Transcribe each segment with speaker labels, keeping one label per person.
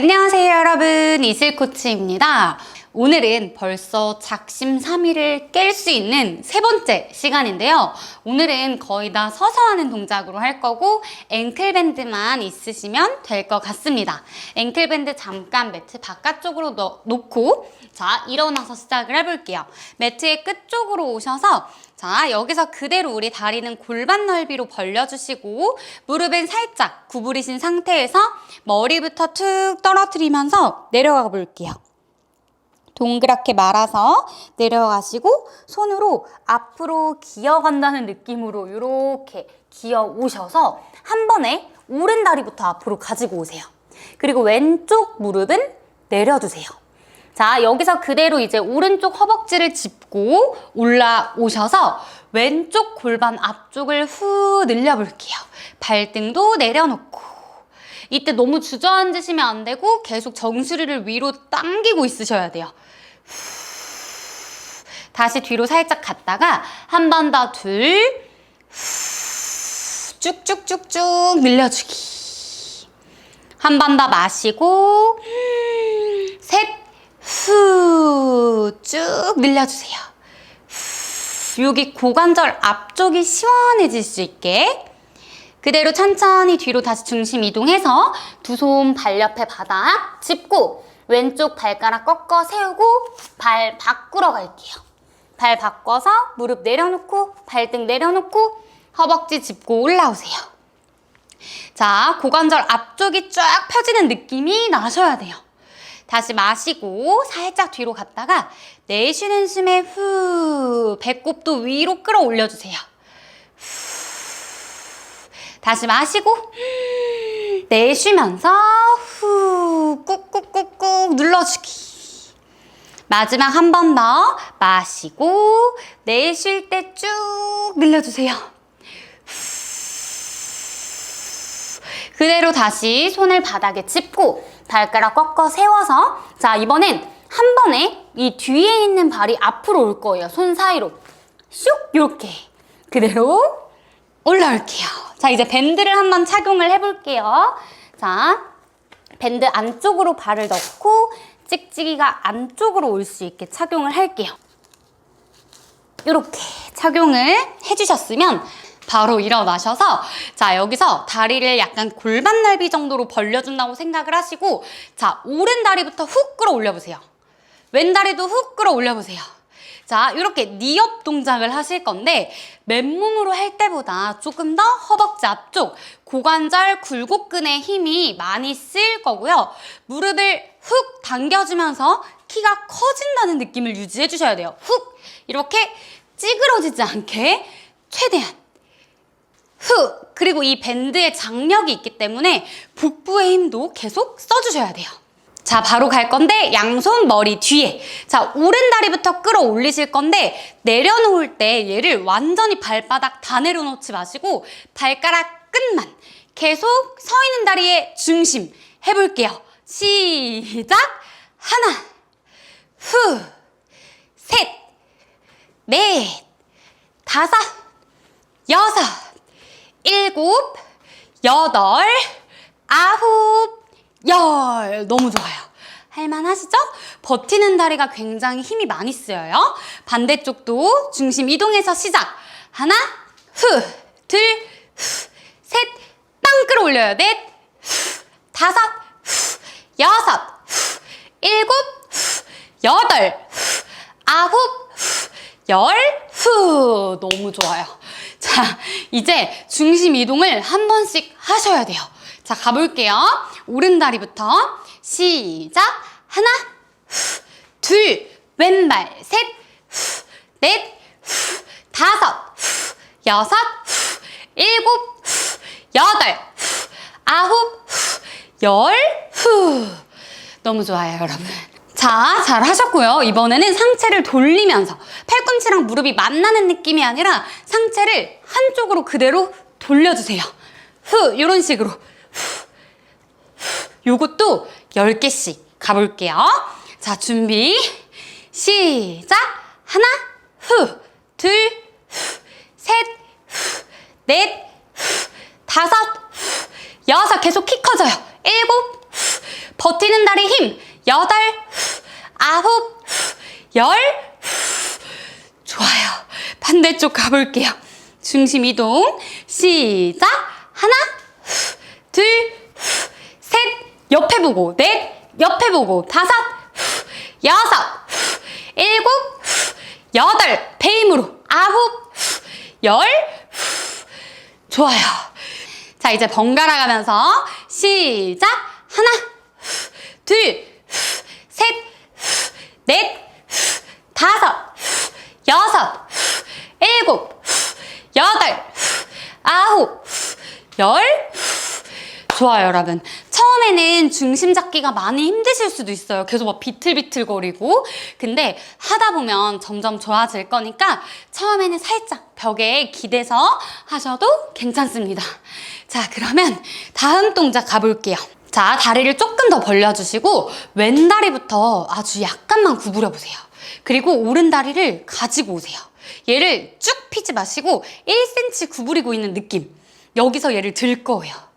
Speaker 1: 안녕하세요 여러분. 이슬코치입니다 오늘은 벌써 작심 삼일을 깰 수 있는 세 번째 시간인데요. 오늘은 거의 다 서서 하는 동작으로 할 거고 앵클밴드만 있으시면 될 것 같습니다. 앵클밴드 잠깐 매트 바깥쪽으로 넣- 놓고 자 일어나서 시작을 해볼게요. 매트의 끝쪽으로 오셔서 자, 여기서 그대로 우리 다리는 골반 넓이로 벌려주시고 무릎은 살짝 구부리신 상태에서 머리부터 툭 떨어뜨리면서 내려가 볼게요. 동그랗게 말아서 내려가시고 손으로 앞으로 기어간다는 느낌으로 이렇게 기어 오셔서 한 번에 오른 다리부터 앞으로 가지고 오세요. 그리고 왼쪽 무릎은 내려주세요. 자, 여기서 그대로 이제 오른쪽 허벅지를 짚고 올라오셔서 왼쪽 골반 앞쪽을 후 늘려볼게요. 발등도 내려놓고. 이때 너무 주저앉으시면 안 되고 계속 정수리를 위로 당기고 있으셔야 돼요. 후. 다시 뒤로 살짝 갔다가 한 번 더 둘. 후. 쭉쭉쭉쭉 늘려주기. 한 번 더 마시고 셋, 후, 쭉 늘려주세요. 후, 여기 고관절 앞쪽이 시원해질 수 있게 그대로 천천히 뒤로 다시 중심 이동해서 두 손 발 옆에 바닥 짚고 왼쪽 발가락 꺾어 세우고 발 바꾸러 갈게요. 발 바꿔서 무릎 내려놓고 발등 내려놓고 허벅지 짚고 올라오세요. 자, 고관절 앞쪽이 쫙 펴지는 느낌이 나셔야 돼요. 다시 마시고 살짝 뒤로 갔다가 내쉬는 숨에 후 배꼽도 위로 끌어올려 주세요. 다시 마시고 내쉬면서 후 꾹꾹꾹꾹 눌러주기. 마지막 한 번 더 마시고 내쉴 때 쭉 늘려주세요. 그대로 다시 손을 바닥에 짚고 발가락 꺾어 세워서 자 이번엔 한 번에 이 뒤에 있는 발이 앞으로 올 거예요. 손 사이로 슉 이렇게 그대로 올라올게요. 자 이제 밴드를 한번 착용을 해볼게요. 자 밴드 안쪽으로 발을 넣고 찍찍이가 안쪽으로 올 수 있게 착용을 할게요. 이렇게 착용을 해주셨으면 바로 일어나셔서 자 여기서 다리를 약간 골반 넓이 정도로 벌려준다고 생각을 하시고 자 오른 다리부터 훅 끌어 올려 보세요. 왼 다리도 훅 끌어 올려 보세요. 자 이렇게 니업 동작을 하실 건데 맨몸으로 할 때보다 조금 더 허벅지 앞쪽 고관절 굴곡근의 힘이 많이 쓰일 거고요. 무릎을 훅 당겨주면서 키가 커진다는 느낌을 유지해 주셔야 돼요. 훅 이렇게 찌그러지지 않게 최대한 후 그리고 이 밴드에 장력이 있기 때문에 복부의 힘도 계속 써주셔야 돼요. 자 바로 갈 건데 양손 머리 뒤에 자 오른 다리부터 끌어올리실 건데 내려놓을 때 얘를 완전히 발바닥 다 내려놓지 마시고 발가락 끝만 계속 서 있는 다리의 중심 해볼게요. 시작 하나 후 셋 넷, 다섯, 여섯, 일곱, 여덟, 아홉, 열. 너무 좋아요. 할만하시죠? 버티는 다리가 굉장히 힘이 많이 쓰여요. 반대쪽도 중심 이동해서 시작. 하나, 후, 둘, 후, 셋, 땅 끌어올려요. 넷, 후, 다섯, 후, 여섯, 후, 일곱, 후, 여덟, 후, 아홉, 후, 열, 후. 너무 좋아요. 자, 이제 중심 이동을 한 번씩 하셔야 돼요. 자, 가볼게요. 오른 다리부터 시작. 하나, 후, 둘, 왼발, 셋, 후, 넷, 후, 다섯, 후, 여섯, 후, 일곱, 후, 여덟, 후, 아홉, 후, 열, 후. 너무 좋아요, 여러분. 자, 잘 하셨고요. 이번에는 상체를 돌리면서 팔꿈치랑 무릎이 만나는 느낌이 아니라 상체를 한쪽으로 그대로 돌려주세요. 후, 이런 식으로. 요것도 10개씩 가볼게요. 자, 준비. 시작. 하나, 후, 둘, 후, 셋, 후, 넷, 후, 다섯, 후, 여섯. 계속 키 커져요. 일곱, 후, 버티는 다리 힘. 여덟, 후, 아홉, 후, 열. 후. 좋아요. 반대쪽 가볼게요. 중심 이동. 시작. 하나, 후, 둘. 옆에 보고. 넷. 옆에 보고. 다섯, 후, 여섯, 후, 일곱, 후, 여덟. 배 힘으로. 아홉, 후, 열. 후. 좋아요. 자, 이제 번갈아 가면서 시작. 하나, 후, 둘, 후, 셋, 후, 넷, 후, 다섯, 후, 여섯, 후, 일곱, 후, 여덟, 후, 아홉, 후, 열. 후. 좋아요, 여러분. 처음에는 중심 잡기가 많이 힘드실 수도 있어요. 계속 막 비틀비틀거리고. 근데 하다 보면 점점 좋아질 거니까 처음에는 살짝 벽에 기대서 하셔도 괜찮습니다. 자, 그러면 다음 동작 가볼게요. 자, 다리를 조금 더 벌려주시고 왼다리부터 아주 약간만 구부려 보세요. 그리고 오른다리를 가지고 오세요. 얘를 쭉 피지 마시고 1cm 구부리고 있는 느낌. 여기서 얘를 들 거예요.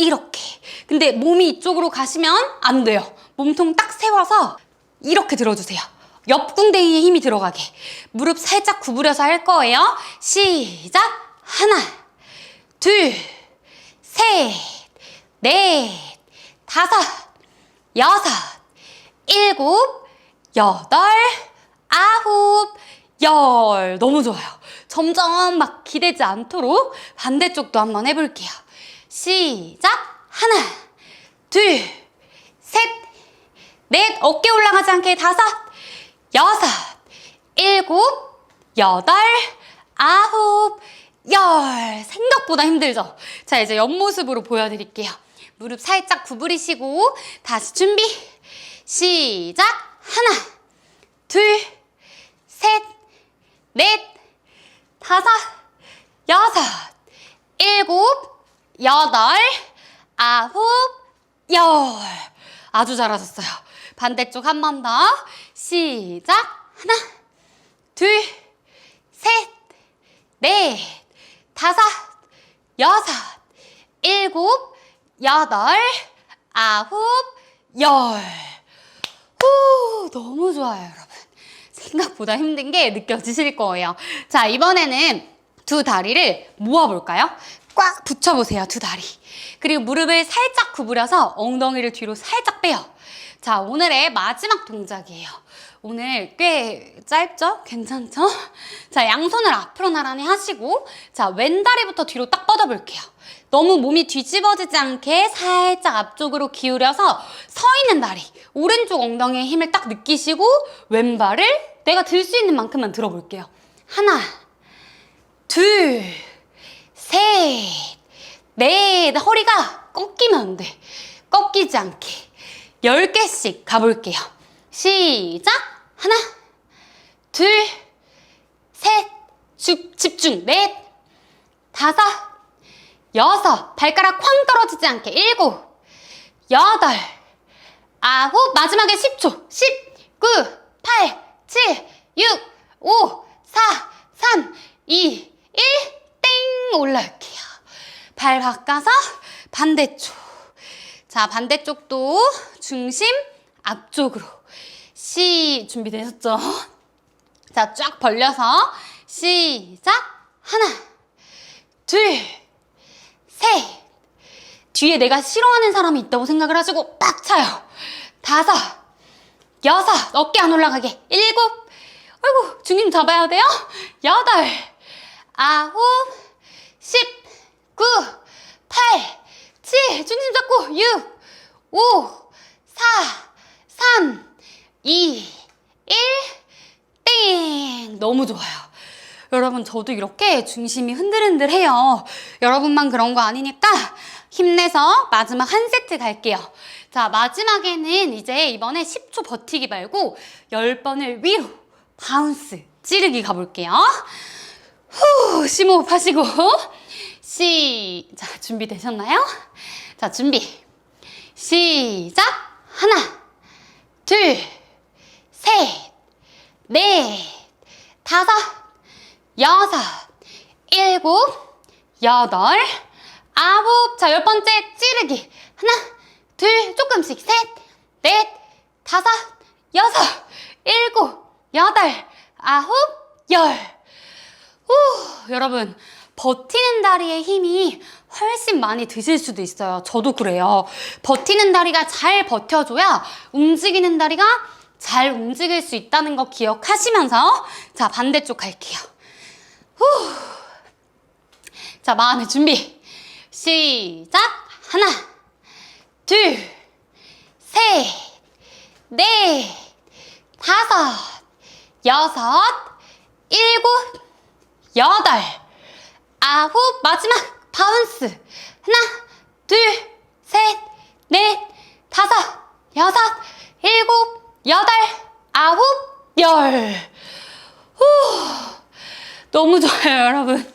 Speaker 1: 이렇게. 근데 몸이 이쪽으로 가시면 안 돼요. 몸통 딱 세워서 이렇게 들어주세요. 옆궁뎅이에 힘이 들어가게. 무릎 살짝 구부려서 할 거예요. 시작. 하나, 둘, 셋, 넷, 다섯, 여섯, 일곱, 여덟, 아홉, 열. 너무 좋아요. 점점 막 기대지 않도록 반대쪽도 한번 해볼게요. 시작. 하나, 둘, 셋, 넷. 어깨 올라가지 않게 다섯, 여섯, 일곱, 여덟, 아홉, 열. 생각보다 힘들죠? 자, 이제 옆모습으로 보여드릴게요. 무릎 살짝 구부리시고, 다시 준비. 시작. 하나, 둘, 셋, 넷, 다섯, 일곱, 여덟, 아홉, 열. 아주 잘하셨어요. 반대쪽 한 번 더. 시작. 하나, 둘, 셋, 넷, 다섯, 여섯, 일곱, 여덟, 아홉, 열. 후, 너무 좋아요, 여러분. 생각보다 힘든 게 느껴지실 거예요. 자, 이번에는 두 다리를 모아볼까요? 꽉 붙여보세요, 두 다리. 그리고 무릎을 살짝 구부려서 엉덩이를 뒤로 살짝 빼요. 자, 오늘의 마지막 동작이에요. 오늘 꽤 짧죠? 괜찮죠? 자, 양손을 앞으로 나란히 하시고, 자, 왼다리부터 뒤로 딱 뻗어볼게요. 너무 몸이 뒤집어지지 않게 살짝 앞쪽으로 기울여서 서 있는 다리, 오른쪽 엉덩이에 힘을 딱 느끼시고, 왼발을 내가 들 수 있는 만큼만 들어볼게요. 하나, 둘, 셋, 넷. 허리가 꺾이면 안 돼. 꺾이지 않게. 열 개씩 가볼게요. 시작. 하나, 둘, 셋, 집, 집중. 넷, 다섯, 여섯. 발가락 쾅 떨어지지 않게. 일곱, 여덟, 아홉. 마지막에 10초. 10, 9, 8, 7, 6, 5, 4, 3, 2, 바꿔서 반대쪽. 자, 반대쪽도 중심 앞쪽으로. 시, 준비되셨죠? 자, 쫙 벌려서 시작. 하나, 둘, 셋. 뒤에 내가 싫어하는 사람이 있다고 생각을 하시고 딱 차요. 다섯, 여섯. 어깨 안 올라가게. 일곱. 아이고, 중심 잡아야 돼요. 여덟, 아홉, 십, 구, 팔, 칠. 중심 잡고 육, 오, 사, 삼, 이, 일. 땡! 너무 좋아요. 여러분, 저도 이렇게 중심이 흔들흔들해요. 여러분만 그런 거 아니니까 힘내서 마지막 한 세트 갈게요. 자, 마지막에는 이제 이번에 10초 버티기 말고 10번을 위로 바운스 찌르기 가볼게요. 후, 심호흡 하시고. 시작. 준비되셨나요? 자, 준비. 시작. 하나, 둘, 셋, 넷, 다섯, 여섯, 일곱, 여덟, 아홉. 자, 열 번째 찌르기. 하나, 둘, 조금씩. 셋, 넷, 다섯, 여섯, 일곱, 여덟, 아홉, 열. 후, 여러분, 버티는 다리의 힘이 훨씬 많이 드실 수도 있어요. 저도 그래요. 버티는 다리가 잘 버텨줘야 움직이는 다리가 잘 움직일 수 있다는 거 기억하시면서 자, 반대쪽 갈게요. 후. 자, 마음의 준비. 시작. 하나, 둘, 셋, 넷, 다섯, 여섯, 일곱, 여덟, 아홉, 마지막 바운스. 하나, 둘, 셋, 넷, 다섯, 여섯, 일곱, 여덟, 아홉, 열. 후. 너무 좋아요, 여러분.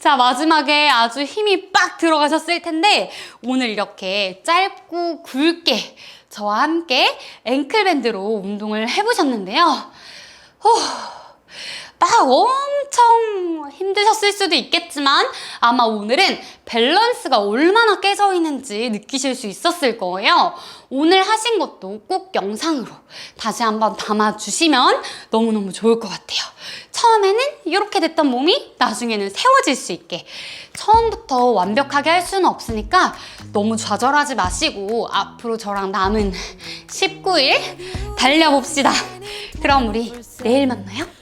Speaker 1: 자, 마지막에 아주 힘이 빡 들어가셨을 텐데, 오늘 이렇게 짧고 굵게 저와 함께 앵클밴드로 운동을 해보셨는데요. 후, 막 엄청 힘드셨을 수도 있겠지만, 아마 오늘은 밸런스가 얼마나 깨져 있는지 느끼실 수 있었을 거예요. 오늘 하신 것도 꼭 영상으로 다시 한번 담아주시면 너무너무 좋을 것 같아요. 처음에는 이렇게 됐던 몸이 나중에는 세워질 수 있게 처음부터 완벽하게 할 수는 없으니까 너무 좌절하지 마시고 앞으로 저랑 남은 19일 달려봅시다. 그럼 우리 내일
Speaker 2: 만나요.